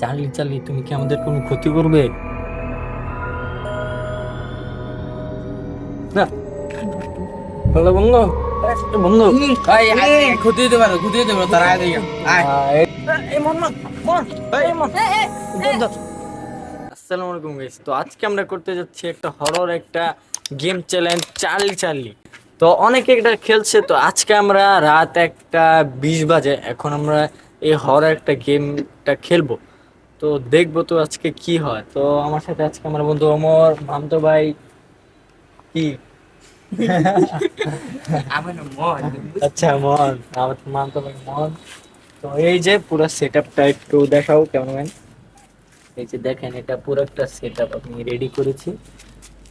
Charlie Charlie তুমি কি আমাদের কোনো ক্ষতি করবে? না। বলো বন্ধু। বন্ধু। ভাই ক্ষতি দিতে পারো ক্ষতি দিতে পারো তারা আগে আয়। আসসালামু আলাইকুম গাইস তো আজকে আমরা করতে যাচ্ছি একটা হরর একটা গেম চ্যালেঞ্জ চার্লি চার্লি তো অনেকে এটা খেলছে তো আজকে আমরা রাত একটা বিশ বাজে এখন আমরা এই হরর একটা গেমটা খেলব। তো দেখব তো আজকে কি হয়। তো আমার সাথে আজকে আমার বন্ধু অমর মামতো ভাই কি? আচ্ছা মন। আমার মামতো ভাই মন। তো এই যে পুরো সেট আপটা একটু দেখাও কেমন এই যে দেখেন এটা পুরো একটা সেট আপ আমি রেডি করেছি।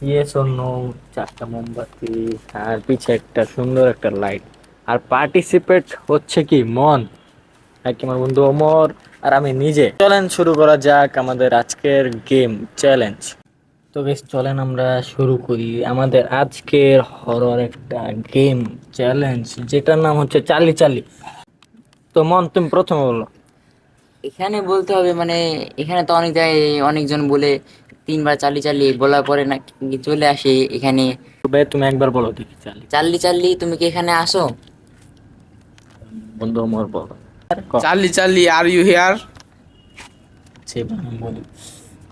ইয়েস নো চারটা মোমবাতি আর পিছে একটা সুন্দর একটা লাইট আর পার্টিসিপেট হচ্ছে কি? মন। আর কি আমার বন্ধু অমর আর আমি নিজে। চ্যালেঞ্জ শুরু করা যাক আমাদের আজকের গেম চ্যালেঞ্জ। তো বেশ চলেন আমরা শুরু করি আমাদের আজকের হরর একটা গেম চ্যালেঞ্জ যেটার নাম হচ্ছে চালি চালি। তো মন তুমি প্রথমে বলো। এখানে বলতে হবে মানে এখানে তো অনেক জায়গায় অনেকজন বলে তিনবার চাল্লি চাল্লি বলার পরে না চলে আসে এখানে। তুমি একবার বলো দেখি চালি। চাল্লি চাল্লি তুমি কি এখানে আসো? বন্ধু অমর বলো। Charlie Charlie are you here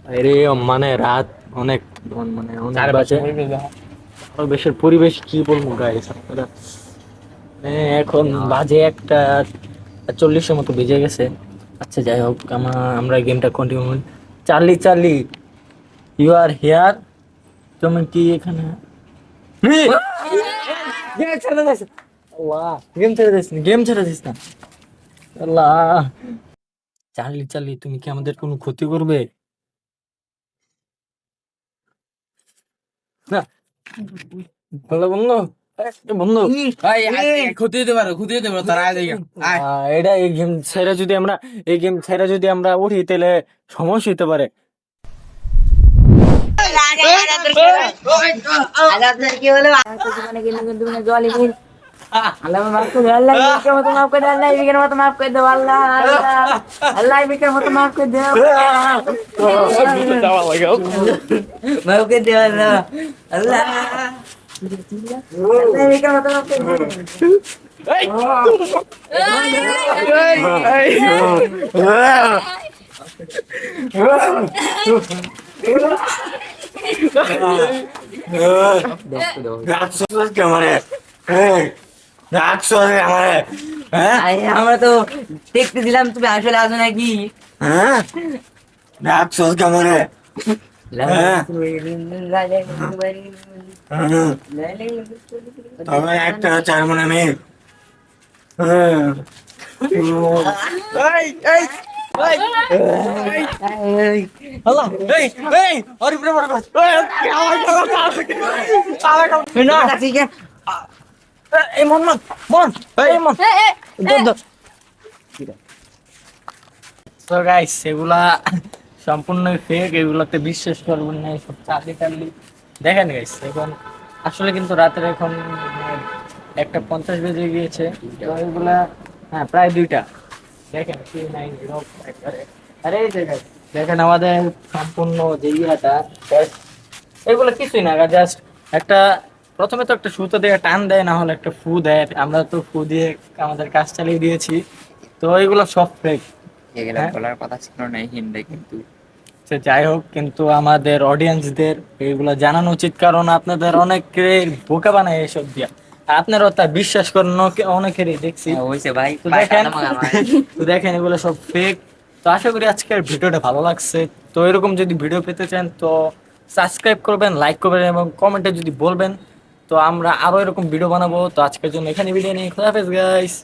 আরে মানে রাত অনেক মানে অনেক বাজে। পরিবেশ কি বলব গাইস আপনারা মানে এখন বাজে একটা চল্লিশের মতো বেজে গেছে। আচ্ছা যাই হোক আমরা আমরা গেমটা কন্টিনিউ করি। Charlie Charlie you are here তুমি কি এখানে? গেম ছেড়ে দিস গেম ছেড়ে দিস গেম ছেড়ে দিস না। আল্লাহ। চার্লি চার্লি তুমি কি আমাদের কোনো ক্ষতি করবে? না। বলো বন্ধু। বন্ধু ক্ষতি দিতে পারো ক্ষতি দিতে পারো তারা আগে আয়। আহ, এটা এই গেম ছেড়ে যদি আমরা এই গেম ছেড়ে যদি আমরা উঠি তাহলে সমস্যা হতে পারে। করে দাও আল্লাহ বিকের মতো মাফ করে দাও আল্লাহ বিকের মতো মাফ করে দাও আল্লাহ আল্লাহ আল্লাহ বিকের মতো মাফ করে দাও মাফ করে দাও আরে, আমরা তো দেখতে দিলাম তুমি আসলে আসো নাকি? তবে একটা চার মনে আমি আল্লাহ এই মন মন মন এই। মন। তো গাইস এগুলা সম্পূর্ণ ফেক এগুলাতে বিশ্বাস করবেন না এসব চাকরি টাকলি দেখেন গাইস এখন আসলে কিন্তু রাতের এখন মানে একটা পঞ্চাশ বেজে গিয়েছে এগুলা হ্যাঁ প্রায় দুইটা। দেখেন থ্রি নাইন জিরো আরে এই যে দেখেন আমাদের সম্পূর্ণ যে ইয়াটা এগুলো কিছুই না জাস্ট একটা প্রথমে তো একটা সুতো দিয়ে টান দেয় না হলে একটা ফু দেয়। আমরা তো ফু দিয়ে আমাদের কাজ চালিয়ে দিয়েছি। তো এগুলো সব ফেক এগুলো হ্যাঁ? বলার কথা ছিল না হিন্দে কিন্তু। সে যাই হোক কিন্তু আমাদের অডিয়েন্সদের এগুলো জানানো উচিত কারণ আপনাদের অনেকে বোকা বানায় এসব দিয়া। আর আপনারাও তা বিশ্বাস করেন অনেকে- অনেকেরই দেখছি। হয়েছে ভাই তো দেখেন তো দেখেন এগুলো সব ফেক তো আশা করি আজকের ভিডিওটা ভালো লাগছে। তো এরকম যদি ভিডিও পেতে চান তো সাবস্ক্রাইব করবেন লাইক করবেন এবং কমেন্টে যদি বলবেন তো আমরা আরও এরকম ভিডিও বানাবো। তো আজকের জন্য এখানে ভিডিও নিয়ে খোদাফেজ গাইস